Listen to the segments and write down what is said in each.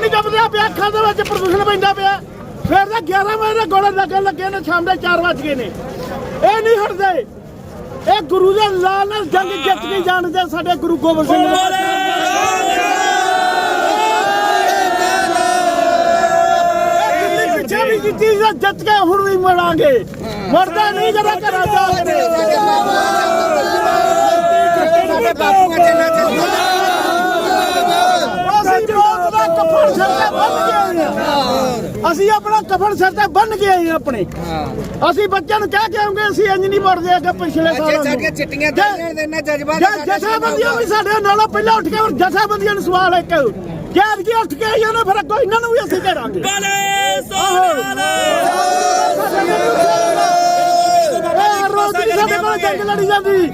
ਪਾਣੀ ਜਪਦਾ ਪਿਆ ਅੱਖਾਂ ਦੇ ਵਿੱਚ ਪ੍ਰਦੂਸ਼ਣ ਪੈਂਦਾ ਪਿਆ। ਫਿਰ ਤਾਂ 11 ਵਜੇ ਦੇ ਗੋਲੇ ਲੱਗਣ ਲੱਗੇ ਨੇ ਸ਼ਾਮ ਦੇ 4 ਵਜ ਗਏ ਨੇ। ਇਹ ਨਹੀਂ ਹਟਦੇ। ਇਹ ਗੁਰੂ ਦੇ ਲਾਲ ਨਾਲ ਜੰਗ ਜਿੱਤ ਕੇ ਜਾਣਦੇ ਸਾਡੇ ਗੁਰੂ ਗੋਬਿੰਦ ਸਿੰਘ ਵੀ ਕੀਤੀ ਸੀ, ਜਿੱਤ ਕੇ ਹੁਣ ਵੀ ਮਰਾਂਗੇ। ਮਰਦਾ ਨਹੀਂ ਜਰਾ ਘਰਾਂ ਜਾ ਕੇ ਸਾਡੇ ਬਾਪੂ ਚੱਲਣਾ ਚਾਹੀਦਾ ਅਸੀਂ ਮੌਤ ਦਾ ਕਫਨ ਸਿਰ ਤੇ ਬੰਨ ਕੇ ਆਏ ਹਾਂ ਅਸੀਂ ਆਪਣਾ ਕਫਨ ਸਿਰ ਤੇ ਬੰਨ ਕੇ ਆਏ ਹਾਂ ਆਪਣੇ। ਅਸੀਂ ਬੱਚਿਆਂ ਨੂੰ ਕਹਿ ਕੇ ਆਉਂਗੇ ਅਸੀਂ ਇੰਜ ਨਹੀਂ ਮਰਦੇ ਅੱਗੇ ਪਿਛਲੇ ਸਾਲਾਂ ਨੂੰ। ਚਿੱਟੀਆਂ ਦਾੜੀਆਂ ਦੇ ਨਾਲ ਜਜ਼ਬਾ ਜੇ ਜਥੇਬੰਦੀਆਂ ਵੀ ਸਾਡੇ ਨਾਲੋਂ ਪਹਿਲਾਂ ਉੱਠ ਕੇ ਹੁਣ ਜਥੇਬੰਦੀਆਂ ਨੂੰ ਸਵਾਲ ਇੱਕ। ਜੇ ਅੱਜ ਕੀ ਉੱਠ ਕੇ ਆਈਆਂ ਨੇ ਫਿਰ ਅੱਗੋਂ ਇਹਨਾਂ ਨੂੰ ਵੀ ਅਸੀਂ ਇਹ ਰੋਜ਼ ਦੀ ਸਾਡੇ ਕੋਲ ਜੰਗ ਲੜੀ ਜਾਂਦੀ।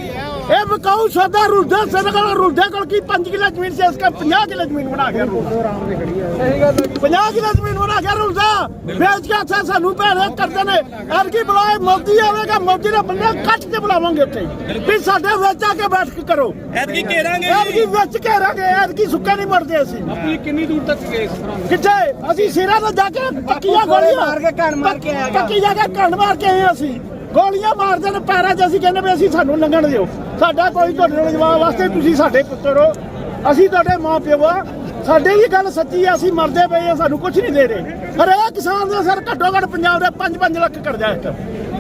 ਇਹ ਬਕਾਊ ਸਦਾ ਰੁੱਦਾ ਸਾਡੇ ਕੋਲ ਰੁੱਦੇ ਕੋਲ ਕੀ 5 ਕਿੱਲਾ ਜ਼ਮੀਨ ਸੀ ਇਸ ਕਾ 50 ਕਿੱਲਾ ਜ਼ਮੀਨ ਬਣਾ ਗਿਆ ਰੁੱਦਾ 50 ਕਿੱਲਾ ਜ਼ਮੀਨ ਬਣਾ ਗਿਆ ਰੁੱਦਾ ਵੇਚ ਕੇ ਅੱਛਾ ਸਾਨੂੰ ਭੈਣੇ ਕਰਦੇ ਨੇ ਐਰ ਕੀ ਬੁਲਾਏ ਮੋਦੀ ਆਵੇਗਾ ਮੋਦੀ ਦੇ ਬੰਦੇ ਕੱਟ ਕੇ ਬੁਲਾਵਾਂਗੇ ਉੱਥੇ। ਵੀ ਸਾਡੇ ਵਿੱਚ ਆ ਕੇ ਬੈਠ ਕੇ ਕਰੋ। ਐਤਕੀ ਘੇਰਾਂਗੇ ਐਰ ਕੀ ਵਿੱਚ ਘੇਰਾਂਗੇ ਐਰ ਕੀ ਸੁੱਕਾ ਨਹੀਂ ਮਰਦੇ ਅਸੀਂ। ਆਪਣੀ ਕਿੰਨੀ ਦੂਰ ਤੱਕ ਗਏ ਇਸ ਤਰ੍ਹਾਂ? ਕਿੱਥੇ? ਅਸੀਂ ਸਿਰਾਂ ਤੇ ਜਾ ਕੇ ਪੱਕੀਆਂ ਗੋਲੀਆਂ ਮਾਰ ਕੇ ਘਣ ਮਾਰ ਕੇ ਆਇਆ ਪੱਕੀ ਜਾ ਕੇ ਘਣ ਮਾਰ ਕੇ ਆਏ ਅਸੀਂ। ਗੋਲੀਆਂ ਮਾਰਦੇ ਨੇ, ਪੈਰਾਂ 'ਚ ਅਸੀਂ ਕਹਿੰਦੇ ਵੀ ਅਸੀਂ ਸਾਨੂੰ ਲੰਘਣ ਦਿਓ। ਸਾਡਾ ਕੋਈ ਤੁਹਾਡੇ ਨਾਲ ਜਵਾਬ ਵਾਸਤੇ ਤੁਸੀਂ ਸਾਡੇ ਪੁੱਤਰ ਹੋ। ਅਸੀਂ ਤੁਹਾਡੇ ਮਾਂ ਪਿਓ ਆ। ਸਾਡੇ ਵੀ ਗੱਲ ਸੱਚੀ ਆ, ਅਸੀਂ ਮਰਦੇ ਪਏ ਆ, ਸਾਨੂੰ ਕੁਝ ਨਹੀਂ ਦੇ ਰਹੇ। ਪਰ ਇਹ ਕਿਸਾਨ ਦਾ ਸਰ ਘੱਟੋ ਘੱਟ ਪੰਜਾਬ ਦੇ 5-5 ਲੱਖ ਕਰਜ਼ਾ ਇੱਕ।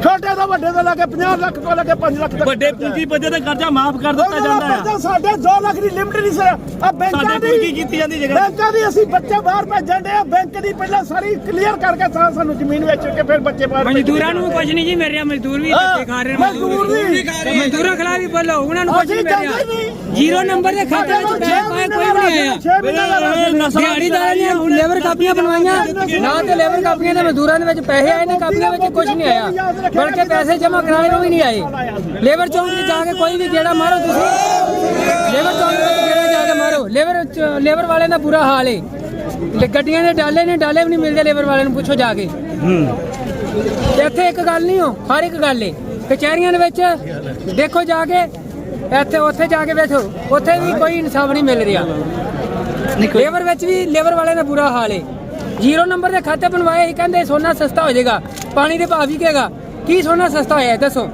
ਛੋਟੇ ਤੋਂ ਵੱਡੇ ਤੋਂ ਲੈ ਕੇ 50 ਲੱਖ ਤੋਂ ਲੈ ਕੇ 5 ਲੱਖ ਤੱਕ ਵੱਡੇ ਹੈ। ਪੂੰਜੀਪਤੀ ਦਾ ਕਰਜ਼ਾ ਮਾਫ ਕਰ ਦਿੱਤਾ ਜਾਂਦਾ ਆ ਕਰਜ਼ਾ ਸਾਡੇ 2 ਲੱਖ ਦੀ ਲਿਮਟ ਨਹੀਂ ਸਰ ਆ ਬੈਂਕਾਂ ਦੀ ਕੀ ਕੀਤੀ ਜਾਂਦੀ ਜਗ੍ਹਾ। ਬੈਂਕਾਂ ਦੀ ਅਸੀਂ ਬੱਚੇ ਬਾਹਰ ਭੇਜਣ ਦੇ ਬੈਂਕ ਦੀ ਪਹਿਲਾਂ ਸਾਰੀ ਕਲੀਅਰ ਕਰਕੇ ਸਾ- ਸਾਨੂੰ ਜ਼ਮੀਨ ਵੇਚ ਕੇ ਫਿਰ ਬੱਚੇ ਬਾਹਰ ਮਜ਼ਦੂਰਾਂ ਨੂੰ ਕੁਝ ਨਹੀਂ ਜੀ ਮੇਰੇ ਮਜ਼ਦੂਰ ਵੀ ਧੱਕੇ ਖਾ ਰਹੇ ਮਜ਼ਦੂਰ ਵੀ। ਮਜ਼ਦੂਰਾਂ ਖਿਲਾਫ ਵੀ ਬੋਲੋ ਉਹਨਾਂ ਨੂੰ ਕੁਝ ਨਹੀਂ ਮਿਲਿਆ ਨਹੀਂ। ਜ਼ੀਰੋ ਨੰਬਰ ਦੇ ਖਾਤੇ ਵਿੱਚ ਪੈਸੇ ਪਾਏ ਕੋਈ ਵੀ ਨਹੀਂ ਆਇਆ। ਦਿਹਾੜੀਦਾਰਾਂ ਦੀਆਂ ਲੇਬਰ ਕਾਪੀਆਂ ਬਣਵਾਈਆਂ। ਨਾ ਤੇ ਲੇਬਰ ਕਾਪੀਆਂ ਦੇ ਮਜ਼ਦੂਰਾਂ ਦੇ ਵਿੱਚ ਪੈਸੇ ਆਏ ਨੇ ਕਾਪੀਆਂ ਵਿੱਚ ਕੁਝ ਨਹੀਂ ਆਇਆ। ਬਲਕਿ ਪੈਸੇ ਜਮ੍ਹਾਂ ਕਰਾਏ ਉਹ ਵੀ ਨਹੀਂ ਆਏ। ਲੇਬਰ ਚੌਂਕ 'ਚ ਜਾ ਕੇ ਕੋਈ ਵੀ ਗੇੜਾ ਮਾਰੋ ਤੁਸੀਂ। ਲੇਬਰ ਚੌਂਕ ਵਿੱਚ ਗੇੜਾ ਜਾ ਕੇ ਮਾਰੋ। ਲੇਬਰ ਲੇਬਰ ਵਾਲਿਆਂ ਦਾ ਬੁਰਾ ਹਾਲ ਹੈ ਤੇ ਗੱਡੀਆਂ ਦੇ ਡਾਲੇ ਨੇ ਡਾਲੇ ਵੀ ਨਹੀਂ ਮਿਲਦੇ ਲੇਬਰ ਵਾਲਿਆਂ ਨੂੰ ਪੁੱਛੋ ਜਾ ਕੇ। ਇੱਥੇ ਇੱਕ ਗੱਲ ਨਹੀਂ ਹੋ ਹਰ ਇੱਕ ਗੱਲ ਏ। ਕਚਹਿਰੀਆਂ ਦੇ ਵਿੱਚ ਦੇਖੋ ਜਾ ਕੇ ਇੱਥੇ ਉੱਥੇ ਜਾ ਕੇ ਵੇਖੋ ਉੱਥੇ ਵੀ ਕੋਈ ਇਨਸਾਫ ਨਹੀਂ ਮਿਲ ਰਿਹਾ। ਲੇਬਰ ਵਿੱਚ ਵੀ ਲੇਬਰ ਵਾਲਿਆਂ ਦਾ ਬੁਰਾ ਹਾਲ ਏ। ਜ਼ੀਰੋ ਨੰਬਰ ਦੇ ਖਾਤੇ ਬਣਵਾਏ ਸੀ ਕਹਿੰਦੇ ਸੋਨਾ ਸਸਤਾ ਹੋ ਜਾਏਗਾ। ਪਾਣੀ ਦੇ ਭਾਅ ਵੀ ਕਹੇਗਾ ਕੀ ਸੋਨਾ ਸਸਤਾ ਹੋਇਆ ਹੈ ਦੱਸੋ?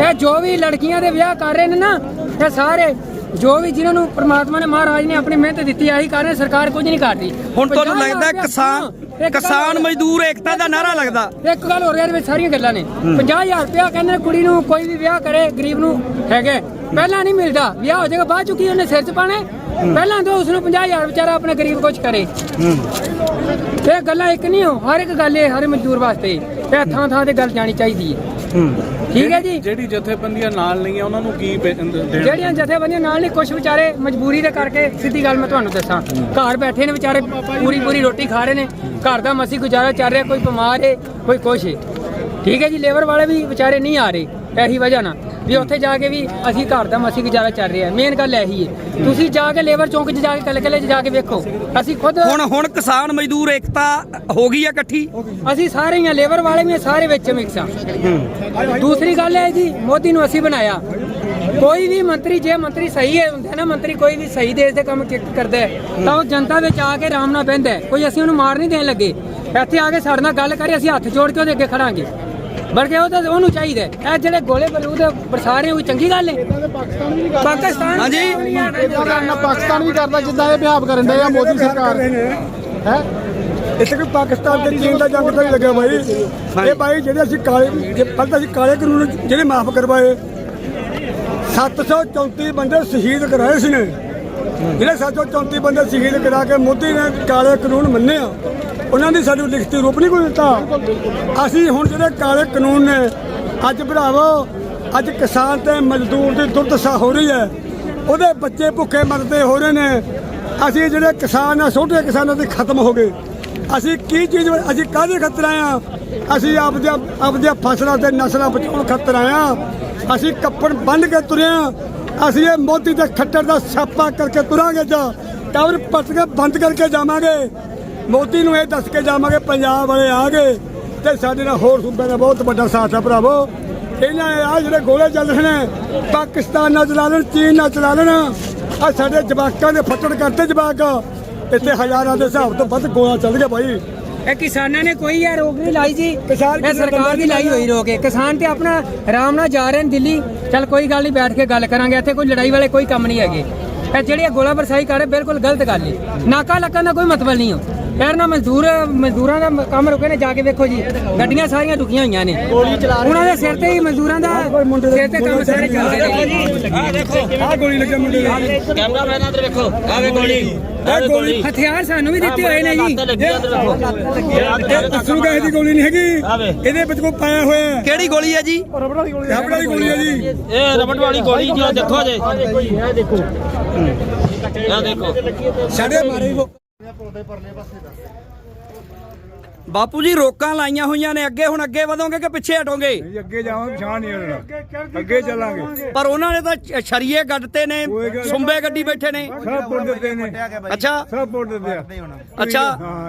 ਇਹ ਜੋ ਵੀ ਲੜਕੀਆਂ ਦੇ ਵਿਆਹ ਕਰ ਰਹੇ ਨੇ ਨਾ ਇਹ ਸਾਰੇ ਜੋ ਵੀ ਜਿਨ੍ਹਾਂ ਨੂੰ ਪ੍ਰਮਾਤਮਾ ਨੇ ਮਹਾਰਾਜ ਨੇ ਆਪਣੀ ਮਿਹਨਤ ਦਿੱਤੀ ਆਹੀ ਕਰ ਰਹੇ ਸਰਕਾਰ ਕੁਝ ਨਹੀਂ ਕਰਦੀ ਹੁਣ ਤੁਹਾਨੂੰ ਲੱਗਦਾ ਕਿਸਾਨ ਕਿਸਾਨ ਮਜ਼ਦੂਰ ਏਕਤਾ ਦਾ ਨਾਰਾ ਲੱਗਦਾ। ਇੱਕ ਗੱਲ ਹੋ ਰਹੀ ਹੈ ਵਿੱਚ ਸਾਰੀਆਂ ਗੱਲਾਂ ਨੇ। 50000 ਰੁਪਇਆ ਕਹਿੰਦੇ ਨੇ ਕੁੜੀ ਨੂੰ ਕੋਈ ਵੀ ਵਿਆਹ ਕਰੇ ਗਰੀਬ ਨੂੰ ਹੈਗੇ। ਪਹਿਲਾਂ ਨਹੀਂ ਮਿਲਦਾ। ਵਿਆਹ ਹੋ ਜਾਏਗਾ ਬਾਅਦ ਚੁੱਕੀ ਉਹਨੇ ਸਿਰ 'ਚ ਪਾਣੇ ਪਹਿਲਾਂ ਤਾਂ ਉਸ ਨੂੰ 50000 ਵਿਚਾਰਾ ਆਪਣੇ ਗਰੀਬ ਕੁਝ ਕਰੇ। ਇਹ ਗੱਲਾਂ ਇੱਕ ਨਹੀਂ ਹੋ ਹਰ ਇੱਕ ਗੱਲ ਇਹ ਹਰ ਮਜ਼ਦੂਰ ਵਾਸਤੇ। ਇਹ ਥਾਂ ਥਾਂ ਤੇ ਗੱਲ ਜਾਣੀ ਚਾਹੀਦੀ ਹੈ। ਠੀਕ ਹੈ ਜੀ। ਜਿਹੜੀ ਜਥੇਬੰਦੀਆਂ ਨਾਲ ਨਹੀਂ ਆ ਉਹਨਾਂ ਨੂੰ ਕੀ ਜਿਹੜੀਆਂ ਜਥੇਬੰਦੀਆਂ ਨਾਲ ਨਹੀਂ ਕੁਝ ਵਿਚਾਰੇ ਮਜਬੂਰੀ ਦੇ ਕਰਕੇ ਸਿੱਧੀ ਗੱਲ ਮੈਂ ਤੁਹਾਨੂੰ ਦੱਸਾਂ। ਘਰ ਬੈਠੇ ਨੇ ਵਿਚਾਰੇ ਪੂਰੀ ਪੂਰੀ ਰੋਟੀ ਖਾ ਰਹੇ ਨੇ। ਘਰ ਦਾ ਮਸੀ ਗੁਜ਼ਾਰਾ ਚੱਲ ਰਿਹਾ ਕੋਈ ਬਿਮਾਰ ਹੈ ਕੋਈ ਕੁਛ ਹੈ ਠੀਕ ਹੈ ਜੀ ਲੇਬਰ ਵਾਲੇ ਵੀ ਵਿਚਾਰੇ ਨਹੀਂ ਆ ਰਹੇ ਇਹੀ ਵਜ੍ਹਾ ਨਾਲ। ਵੀ ਉੱਥੇ ਜਾ ਕੇ ਵੀ ਅਸੀਂ ਘਰ ਦਾ ਮਸੀ ਗੁਜ਼ਾਰਾ ਚੱਲ ਰਿਹਾ ਮੇਨ ਗੱਲ ਇਹੀ ਹੈ। ਤੁਸੀਂ ਜਾ ਕੇ ਲੇਬਰ ਚੌਂਕ 'ਚ ਜਾ ਕੇ ਕਲਕਲੇ 'ਚ ਜਾ ਕੇ ਵੇਖੋ। ਅਸੀਂ ਖੁਦ ਹੁਣ ਹੁਣ ਕਿਸਾਨ ਮਜ਼ਦੂਰ ਏਕਤਾ ਹੋ ਗਈ ਆ ਇਕੱਠੀ? ਅਸੀਂ ਸਾਰੇ ਹੀ ਆ ਲੇਬਰ ਵਾਲੇ ਵੀ ਸਾਰੇ ਵਿੱਚ ਮਿਕਸ ਆ। ਦੂਸਰੀ ਗੱਲ ਹੈ ਜੀ ਮੋਦੀ ਨੂੰ ਅਸੀਂ ਬਣਾਇਆ। ਕੋਈ ਵੀ ਮੰਤਰੀ ਜੇ ਮੰਤਰੀ ਸਹੀ ਹੈ ਹੁੰਦਾ ਨਾ ਮੰਤਰੀ ਕੋਈ ਵੀ ਸਹੀ ਦੇਸ਼ ਦੇ ਕੰਮ ਕਰਦਾ ਤਾਂ ਉਹ ਜਨਤਾ ਵਿੱਚ ਆ ਕੇ ਆਰਾਮ ਨਾਲ ਬਹਿੰਦਾ। ਕੋਈ ਅਸੀਂ ਉਹਨੂੰ ਮਾਰ ਨਹੀਂ ਦੇਣ ਲੱਗੇ। ਇੱਥੇ ਆ ਕੇ ਸਾਡੇ ਨਾਲ ਗੱਲ ਕਰੇ ਅਸੀਂ ਹੱਥ ਜੋੜ ਕੇ ਉਹਦੇ ਅੱਗੇ ਖੜਾਂਗੇ। ਬਲਕਿ ਉਹ ਤਾਂ ਉਹਨੂੰ ਚਾਹੀਦਾ। ਇਹ ਜਿਹੜੇ ਗੋਲੇ ਬਲੂਦ ਬਰਸਾ ਰਹੇ ਉਹ ਚੰਗੀ ਗੱਲ ਹੈ। ਪਾਕਿਸਤਾਨ ਹਾਂਜੀ। ਇਦਾਂ ਕਰਨਾ ਪਾਕਿਸਤਾਨ ਵੀ ਕਰਦਾ ਜਿੱਦਾਂ ਇਹ ਬਿਹਾਵ ਕਰਨ ਦੇ ਆ ਮੋਦੀ ਸਰਕਾਰ। ਹੈ? ਇੱਥੇ ਕੋਈ ਪਾਕਿਸਤਾਨ ਤੇ ਚੀਨ ਦਾ ਜੰਗ ਤਾਂ ਨਹੀਂ ਲੱਗਿਆ ਬਾਈ। ਇਹ ਬਾਈ ਜਿਹੜੇ ਅਸੀਂ ਕਾਲੇ ਜੇ ਪਹਿਲਾਂ ਅਸੀਂ ਕਾਲੇ ਕਾਨੂੰਨ ਜਿਹੜੇ ਮਾਫ ਕਰਵਾਏ 734 ਬੰਦੇ ਸ਼ਹੀਦ ਕਰਾਏ ਸੀ ਨੇ। ਜਿਹੜੇ 734 ਬੰਦੇ ਸ਼ਹੀਦ ਕਰਾ ਕੇ ਮੋਦੀ ਨੇ ਕਾਲੇ ਕਾਨੂੰਨ ਮੰਨੇ ਆ ਉਹਨਾਂ ਦੀ ਸਾਨੂੰ ਲਿਖਤੀ ਰੂਪ ਨਹੀਂ ਕੋਈ ਦਿੱਤਾ। ਅਸੀਂ ਹੁਣ ਜਿਹੜੇ ਕਾਲੇ ਕਾਨੂੰਨ ਨੇ, ਅੱਜ ਭਰਾਵੋ, ਅੱਜ ਕਿਸਾਨ ਤੇ ਮਜ਼ਦੂਰ ਦੀ ਦੁਰਦਸ਼ਾ ਹੋ ਰਹੀ ਹੈ, ਉਹਦੇ ਬੱਚੇ ਭੁੱਖੇ ਮਰਦੇ ਹੋ ਰਹੇ ਨੇ। ਅਸੀਂ ਜਿਹੜੇ ਕਿਸਾਨ ਆ, ਛੋਟੇ ਕਿਸਾਨਾਂ ਦੇ ਖਤਮ ਹੋ ਗਏ। ਅਸੀਂ ਕੀ ਚੀਜ਼, ਅਸੀਂ ਕਾਹਦੇ ਖਤਰ ਆਏ ਆ ਅਸੀਂ ਆਪਦੇ ਆਪਦੇ ਫਸਲਾਂ ਤੇ ਨਸਲਾਂ ਬਚਾਉਣ ਖਤਰ ਆਏ ਆ ਅਸੀਂ ਕੱਪੜ ਬੰਨ ਕੇ ਤੁਰਿਆ ਅਸੀਂ ਇਹ ਮੋਦੀ ਦੇ ਖੱਟਰ ਦਾ ਛਾਪਾ ਕਰਕੇ ਤੁਰਾਂਗੇ ਜਾਂ ਟਾਵਰ ਪਟਕੇ ਬੰਦ ਕਰਕੇ ਜਾਵਾਂਗੇ। ਮੋਦੀ ਨੂੰ ਇਹ ਦੱਸ ਕੇ ਜਾਵਾਂਗੇ, ਪੰਜਾਬ ਵਾਲੇ ਆ ਗਏ ਤੇ ਸਾਡੇ ਨਾਲ ਹੋਰ ਸੂਬਿਆਂ ਦਾ ਬਹੁਤ ਵੱਡਾ ਸਾਥ ਹੈ ਭਰਾਵੋ। ਇਹਨਾਂ ਆ ਜਿਹੜੇ ਗੋਲੇ ਚੱਲ ਰਹੇ ਨੇ, ਪਾਕਿਸਤਾਨ ਨਾਲ ਚਲਾ ਲੈਣ, ਚੀਨ ਨਾਲ ਚਲਾ ਲੈਣ। ਆ ਸਾਡੇ ਜਵਾਕਾਂ ਦੇ ਫੱਟੜ ਕਰਤੇ ਜਵਾਕ। ਇੱਥੇ ਹਜ਼ਾਰਾਂ ਦੇ ਹਿਸਾਬ ਤੋਂ ਵੱਧ ਗੋਲਾ ਚੱਲ ਗਿਆ ਭਾਈ। ਇਹ ਕਿਸਾਨਾਂ ਨੇ ਕੋਈ ਇਹ ਰੋਕ ਨਹੀਂ ਲਾਈ ਜੀ। ਕਿਸਾਨ ਇਹ ਸਰਕਾਰ ਦੀ ਲਾਈ ਹੋਈ ਰੋਕ ਹੈ। ਕਿਸਾਨ ਤੇ ਆਪਣਾ ਆਰਾਮ ਨਾਲ ਜਾ ਰਹੇ ਨੇ ਦਿੱਲੀ। ਚੱਲ ਕੋਈ ਗੱਲ ਨਹੀਂ ਬੈਠ ਕੇ ਗੱਲ ਕਰਾਂਗੇ। ਇੱਥੇ ਕੋਈ ਲੜਾਈ ਵਾਲੇ ਕੋਈ ਕੰਮ ਨਹੀਂ ਹੈਗੇ। ਇਹ ਜਿਹੜੀ ਗੋਲਾ ਬਰਸਾਈ ਕਰ ਰਹੇ ਬਿਲਕੁਲ ਗਲਤ ਗੱਲ ਹੈ। ਨਾਕਾ ਲੱਗਣ ਦਾ ਕੋਈ ਮਤਲਬ ਨਹੀਂ ਹੋ। ਯਾਰ ਨਾ ਮਜ਼ਦੂਰ ਮਜ਼ਦੂਰਾਂ ਦਾ ਕੰਮ ਰੁਕੇ ਨੇ ਜਾ ਕੇ ਵੇਖੋ ਜੀ। ਗੱਡੀਆਂ ਸਾਰੀਆਂ ਰੁਕੀਆਂ ਹੋਈਆਂ ਨੇ। ਉਹਨਾਂ ਦੇ ਸਿਰ ਤੇ ਹੀ ਮਜ਼ਦੂਰਾਂ ਦਾ ਸਿਰ ਤੇ ਕੰਮ ਸਾਰੇ ਚੱਲਦੇ ਨੇ। ਆਹ ਗੋਲੀ ਲੱਗਿਆ ਮੁੰਡੇ ਦੇ। ਕੈਮਰਾ ਮੈਨ ਅੰਦਰ ਵੇਖੋ। ਆਵੇ ਗੋਲੀ ਇਹ ਗੋਲੀ ਹਥਿਆਰ ਸਾਨੂੰ ਵੀ ਦਿੱਤੇ ਹੋਏ ਨੇ ਜੀ। ਅਸਰੂ ਗੈਸ ਦੀ ਗੋਲੀ ਨਹੀਂ ਹੈਗੀ। ਇਹਦੇ ਵਿੱਚ ਕੋ ਪਾਇਆ ਹੋਇਆ ਹੈ। ਕਿਹੜੀ ਗੋਲੀ ਹੈ ਜੀ? ਰਬੜ ਵਾਲੀ ਗੋਲੀ ਹੈ ਜੀ। ਇਹ ਰਬੜ ਵਾਲੀ ਗੋਲੀ ਜੀ ਦੇਖੋ ਜੇ ਇਹ ਦੇਖੋ ਇਹ ਦੇਖੋ। ਸਾਡੇ ਮਾਰੇ ਬਾਪੂ ਜੀ ਰੋਕਾਂ ਲਾਈਆਂ ਹੋਈਆਂ ਨੇ। ਅੱਗੇ ਹੁਣ ਅੱਗੇ ਵਧੋਗੇ ਕਿ ਪਿੱਛੇ ਹਟੋਗੇ? ਅੱਗੇ ਜਾਵਾਂਗੇ ਪਛਾਣ ਨਹੀਂ ਹਟਣਾ ਅੱਗੇ ਚੱਲਾਂਗੇ। ਪਰ ਉਹਨਾਂ ਨੇ ਤਾਂ ਛਰੀਏ ਗੱਡਤੇ ਨੇ ਸੁੰਬੇ ਗੱਡੀ ਬੈਠੇ ਨੇ। ਸਭ ਪੁੱਟ ਦਿੱਤੇ ਨੇ। ਅੱਛਾ। ਸਭ ਪੁੱਟ ਦਿੱਤੇ ਆ। ਅੱਛਾ।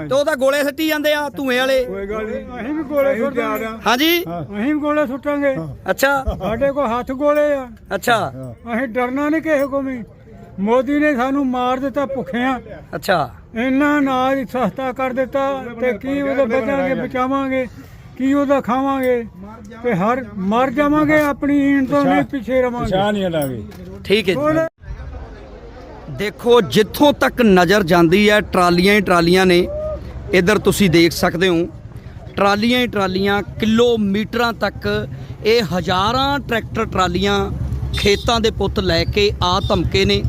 ਤੇ ਉਹ ਤਾਂ ਗੋਲੇ ਸੱਟੀ ਜਾਂਦੇ ਆ ਧੂਏ ਵਾਲੇ। ਕੋਈ ਗੱਲ ਨਹੀਂ। ਅਸੀਂ ਵੀ ਗੋਲੇ ਸੁੱਟਾਂਗੇ ਹਾਂਜੀ। ਅਸੀਂ ਵੀ ਗੋਲੇ ਸੁੱਟਾਂਗੇ। ਅੱਛਾ। ਸਾਡੇ ਕੋਲ ਹੱਥ ਗੋਲੇ ਆ। ਅੱਛਾ। ਅਸੀਂ ਡਰਨਾ ਨਹੀਂ ਕਿਸੇ ਕੋ ਵੀ। ਮੋਦੀ ਨੇ ਸਾਨੂੰ ਮਾਰ ਦਿੱਤਾ ਭੁੱਖਿਆਂ। ਅੱਛਾ। ਇੰਨਾ ਅਨਾਜ ਸਸਤਾ ਕਰ ਦਿੱਤਾ ਤੇ ਕੀ ਉਹਦਾ ਬਚਾਂਗੇ ਬਚਾਵਾਂਗੇ ਕੀ ਉਹਦਾ ਖਾਵਾਂਗੇ? ਤੇ ਹਰ ਮਰ ਜਾਵਾਂਗੇ। ਆਪਣੀ ਈਣ ਤੋਂ ਨਹੀਂ ਪਿੱਛੇ ਰਵਾਂਗੇ। ਪਛਾਣ ਨਹੀਂ ਹਟਾਂਗੇ। ਠੀਕ ਹੈ ਜੀ। ਦੇਖੋ ਜਿੱਥੋਂ ਤੱਕ ਨਜ਼ਰ ਜਾਂਦੀ ਹੈ ਟਰਾਲੀਆਂ ਹੀ ਟਰਾਲੀਆਂ ਨੇ। ਇੱਧਰ ਤੁਸੀਂ ਦੇਖ ਸਕਦੇ ਹੋ ਟਰਾਲੀਆਂ ਹੀ ਟਰਾਲੀਆਂ ਕਿਲੋਮੀਟਰਾਂ ਤੱਕ ਇਹ ਹਜ਼ਾਰਾਂ ਟਰੈਕਟਰ ਟਰਾਲੀਆਂ ਖੇਤਾਂ ਦੇ ਪੁੱਤ ਲੈ ਕੇ ਆ ਧਮਕੇ ਨੇ।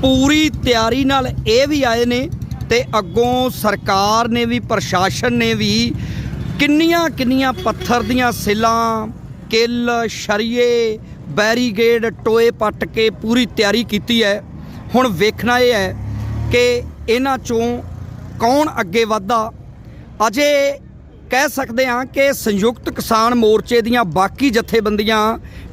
ਪੂਰੀ ਤਿਆਰੀ ਨਾਲ ਇਹ ਵੀ ਆਏ ਨੇ ਤੇ ਅੱਗੋਂ ਸਰਕਾਰ ਨੇ ਵੀ, ਪ੍ਰਸ਼ਾਸਨ ਨੇ ਵੀ ਕਿੰਨੀਆਂ ਕਿੰਨੀਆਂ ਪੱਥਰ ਦੀਆਂ ਸਿਲਾਂ, ਕਿੱਲ, ਸ਼ਰੀਏ, ਬੈਰੀਗੇਡ, ਟੋਏ ਪੱਟ ਕੇ ਪੂਰੀ ਤਿਆਰੀ ਕੀਤੀ ਹੈ। ਹੁਣ ਵੇਖਣਾ ਇਹ ਹੈ ਕਿ ਇਹਨਾਂ ਚੋਂ ਕੌਣ ਅੱਗੇ ਵਧਦਾ। ਅਜੇ ਕਹਿ ਸਕਦੇ ਹਾਂ ਕਿ ਸੰਯੁਕਤ ਕਿਸਾਨ ਮੋਰਚੇ ਦੀਆਂ ਬਾਕੀ ਜਥੇਬੰਦੀਆਂ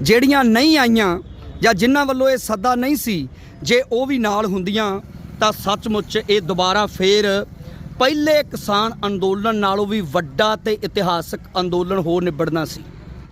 ਜਿਹੜੀਆਂ ਨਹੀਂ ਆਈਆਂ ਜਾਂ ਜਿਨ੍ਹਾਂ ਵੱਲੋਂ ਇਹ ਸੱਦਾ ਨਹੀਂ ਸੀ, ਜੇ ਉਹ ਵੀ ਨਾਲ ਹੁੰਦੀਆਂ। ਤਾਂ ਸੱਚਮੁੱਚ ਇਹ ਦੁਬਾਰਾ ਫੇਰ ਪਹਿਲੇ ਕਿਸਾਨ ਅੰਦੋਲਨ ਨਾਲੋਂ ਵੀ ਵੱਡਾ ਤੇ ਇਤਿਹਾਸਕ ਅੰਦੋਲਨ ਹੋ ਨਿਬੜਨਾ ਸੀ।